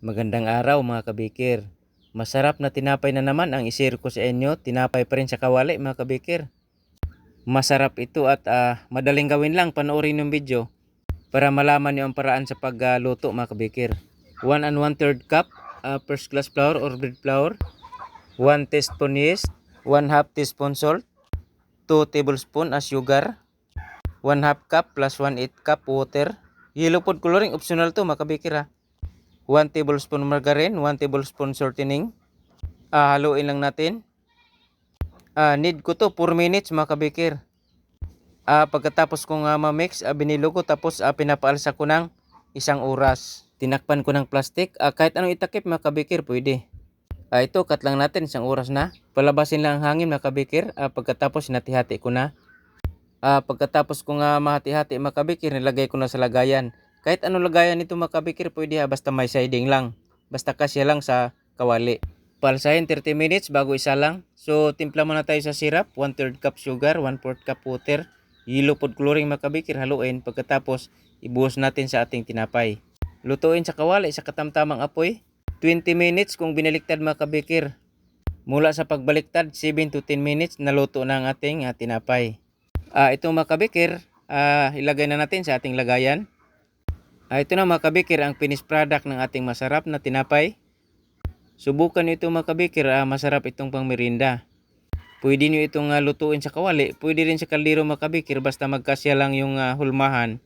Magandang araw mga kabikir. Masarap na tinapay na naman ang isir ko sa inyo. Tinapay pa rin sa kawali mga kabikir. Masarap ito at ah, madaling gawin lang panoorin yung video para malaman niyo ang paraan sa pagluto mga kabikir. 1 and 1 third cup ah, first class flour or bread flour. 1 teaspoon yeast. 1 half teaspoon salt. 2 tablespoon as sugar. 1 half cup plus 1 8 cup water. Yellow food coloring optional to mga kabikir ha. 1 tablespoon margarine, 1 tablespoon shortening. Ah, haluin lang natin. Ah, need ko to 4 minutes mga kabikir. Ah, pagkatapos kong uh, ma-mix, ah, binilo ko tapos ah, pinapaalsa ko ng isang oras. Tinakpan ko ng plastic. Ah, kahit anong itakip mga kabikir, pwede. Ah, ito, cut lang natin isang oras na. Palabasin lang ang hangin mga kabikir. Ah, pagkatapos hinati-hati ko na. Ah, pagkatapos ko nga mahati-hati mga kabikir, nilagay ko na sa lagayan. Kahit ano lagayan nito mga kabikir, pwede ha, basta may siding lang. Basta kasya lang sa kawali. Palsahin 30 minutes bago isa lang. So, timpla muna tayo sa syrup. 1 3 cup sugar, 1 4 cup water. Yellow food coloring mga kabikir, haluin. Pagkatapos, ibuhos natin sa ating tinapay. Lutuin sa kawali sa katamtamang apoy. 20 minutes kung binaliktad mga kabikir. Mula sa pagbaliktad, 7 to 10 minutes, naluto na ang ating ah, tinapay. Ah, ito mga kabikir, ah, ilagay na natin sa ating lagayan. Ah, ito na mga kabikir, ang finished product ng ating masarap na tinapay. Subukan nyo ito mga kabikir, ah, masarap itong pang merinda. Pwede nyo itong ah, lutuin sa kawali, pwede rin sa kaldero mga kabikir, basta magkasya lang yung ah, hulmahan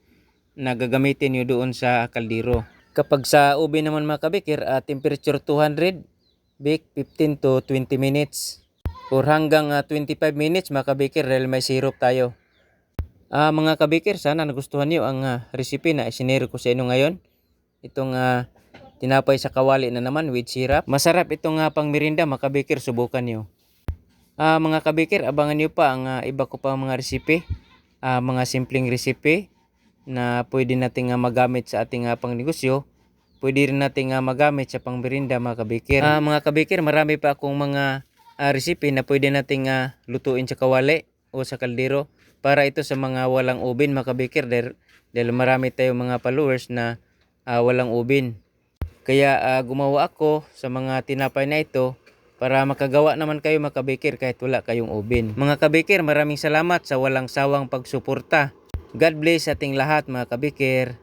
na gagamitin nyo doon sa kaldero. Kapag sa ube naman mga kabikir, ah, temperature 200, bake 15 to 20 minutes. Or hanggang ah, 25 minutes mga kabikir dahil may syrup tayo. Ah, mga kabikir, sana nagustuhan niyo ang ah, recipe na isinero ko sa inyo ngayon. Itong ah, tinapay sa kawali na naman with syrup. Masarap itong uh, pang merinda, mga kabikir, subukan niyo. Ah, mga kabikir, abangan niyo pa ang ah, iba ko pa mga recipe. Ah, mga simpleng recipe na pwede nating ah, magamit sa ating uh, pangnegosyo. Pwede rin nating ah, magamit sa pang merinda, mga kabikir. Ah, mga kabikir, marami pa akong mga ah, recipe na pwede nating ah, lutuin sa kawali o sa kaldero para ito sa mga walang ubin mga kabikir dahil, dahil marami tayong mga followers na ah, walang ubin. Kaya ah, gumawa ako sa mga tinapay na ito para makagawa naman kayo mga kabikir kahit wala kayong ubin. Mga kabikir, maraming salamat sa walang sawang pagsuporta. God bless ating lahat mga kabikir.